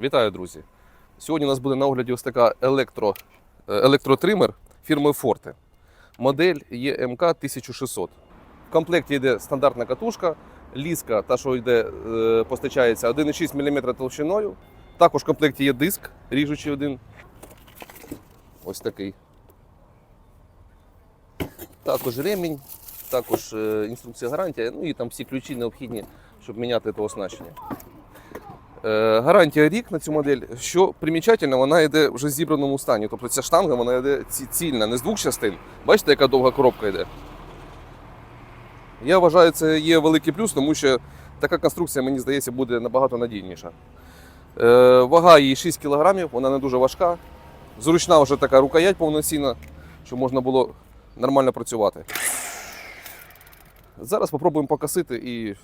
Вітаю, друзі! Сьогодні у нас буде на огляді ось така електро, е, електротример фірми Forte. Модель EMK 1600. В комплекті йде стандартна катушка, ліска, та, що йде, е, постачається 1,6 мм толщиною. Також в комплекті є диск, ріжучий один. Ось такий. Також ремінь, також е, інструкція гарантія, ну і там всі ключі необхідні, щоб міняти це оснащення. Е, Гарантія рік на цю модель. Що примічательно, вона йде вже в зібраному стані. Тобто ця штанга вона йде цільна, не з двох частин. Бачите, яка довга коробка йде. Я вважаю, це є великий плюс, тому що така конструкція, мені здається, буде набагато надійніша. Е, Вага її 6 кг, вона не дуже важка. Зручна вже така рукоять повноцінна, щоб можна було нормально працювати. Зараз спробуємо покосити і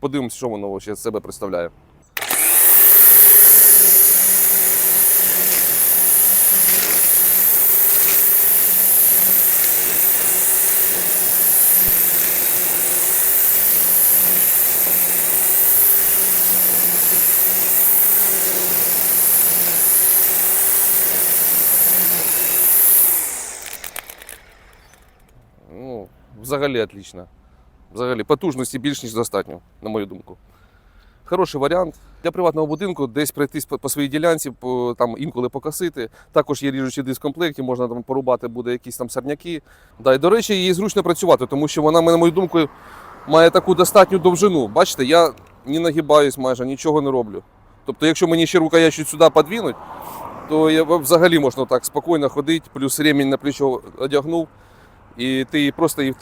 подивимося, що воно з себе представляє. Ну, взагалі отлично. Взагалі, потужності більш ніж достатньо, на мою думку. Хороший варіант. Для приватного будинку десь пройтись по, своїй ділянці, по, там інколи покосити. Також є ріжучий диск в комплекті, можна там порубати буде якісь там сорняки. Да, і, до речі, їй зручно працювати, тому що вона, на мою думку, має таку достатню довжину. Бачите, я не нагибаюсь майже, нічого не роблю. Тобто, якщо мені ще рукоять сюди подвинуть, то я взагалі можна так спокійно ходити, плюс ремінь на плечо одягнув, і ти просто її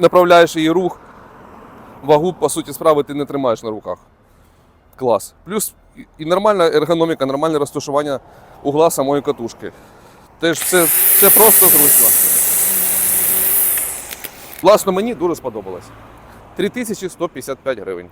направляєш її рух, вагу, по суті, справи ти не тримаєш на руках. Клас. Плюс і- нормальна ергономіка, нормальне розташування угла самої катушки. Теж це, це просто зручно. Власно, мені дуже сподобалось. 3155 гривень.